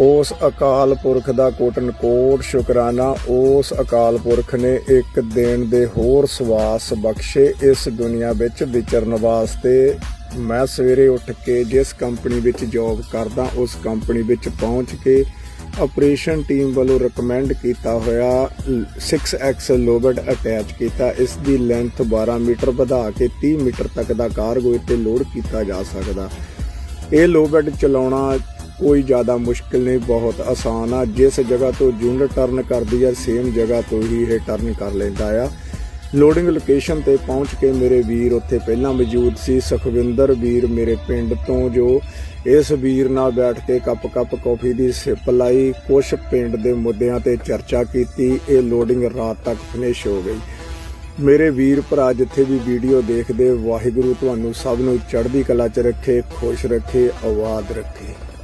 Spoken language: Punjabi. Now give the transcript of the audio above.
ਉਸ ਅਕਾਲ ਪੁਰਖ ਦਾ ਕੋਟਨ ਕੋਟ ਸ਼ੁਕਰਾਨਾ, ਉਸ ਅਕਾਲ ਪੁਰਖ ਨੇ ਇੱਕ ਦਿਨ ਦੇ ਹੋਰ ਸਵਾਸ ਬਖਸ਼ੇ ਇਸ ਦੁਨੀਆ ਵਿੱਚ ਵਿਚਰਨ ਵਾਸਤੇ। ਮੈਂ ਸਵੇਰੇ ਉੱਠ ਕੇ ਜਿਸ ਕੰਪਨੀ ਵਿੱਚ ਜੌਬ ਕਰਦਾ, ਉਸ ਕੰਪਨੀ ਵਿੱਚ ਪਹੁੰਚ ਕੇ ਆਪਰੇਸ਼ਨ ਟੀਮ ਵੱਲੋਂ ਰეკਮੈਂਡ ਕੀਤਾ ਹੋਇਆ 6x ਲੋਬਟ ਅਟੈਚ ਕੀਤਾ। ਇਸ ਦੀ ਲੈਂਥ 12 ਮੀਟਰ ਵਧਾ ਕੇ 30 ਮੀਟਰ ਤੱਕ ਦਾ ਕਾਰਗੋ ਇੱਥੇ ਲੋਡ ਕੀਤਾ ਜਾ ਸਕਦਾ। ਇਹ ਲੋਬਟ ਚਲਾਉਣਾ ਕੋਈ ਜ਼ਿਆਦਾ ਮੁਸ਼ਕਿਲ ਨਹੀਂ, ਬਹੁਤ ਆਸਾਨ ਆ। ਜਿਸ ਜਗ੍ਹਾ ਤੋਂ ਯੂਨਿਟ ਟਰਨ ਕਰਦੀ ਆ ਸੇਮ ਜਗ੍ਹਾ ਤੋਂ ਹੀ ਇਹ ਟਰਨ ਕਰ ਲੈਂਦਾ ਆ। ਲੋਡਿੰਗ ਲੋਕੇਸ਼ਨ ਤੇ ਪਹੁੰਚ ਕੇ ਮੇਰੇ ਵੀਰ ਉੱਥੇ ਪਹਿਲਾਂ ਮੌਜੂਦ ਸੀ। ਸੁਖਵਿੰਦਰ ਵੀਰ ਮੇਰੇ ਪਿੰਡ ਤੋਂ ਜੋ ਇਸ ਵੀਰ ਨਾਲ ਬੈਠ ਕੇ ਕੱਪ-ਕੱਪ ਕਾਫੀ ਦੀ ਸਿਪ ਲਾਈ ਕੁਝ ਪਿੰਡ ਦੇ ਮੁੱਦਿਆਂ ਤੇ ਚਰਚਾ ਕੀਤੀ, ਇਹ ਲੋਡਿੰਗ ਰਾਤ ਤੱਕ ਫਿਨਿਸ਼ ਹੋ ਗਈ। ਮੇਰੇ ਵੀਰ ਭਰਾ ਜਿੱਥੇ ਵੀ ਵੀਡੀਓ ਦੇਖਦੇ, ਵਾਹਿਗੁਰੂ ਤੁਹਾਨੂੰ ਸਭ ਨੂੰ ਚੜ੍ਹਦੀ ਕਲਾ 'ਚ ਰੱਖੇ, ਖੁਸ਼ ਰੱਖੇ, ਆਬਾਦ ਰੱਖੇ।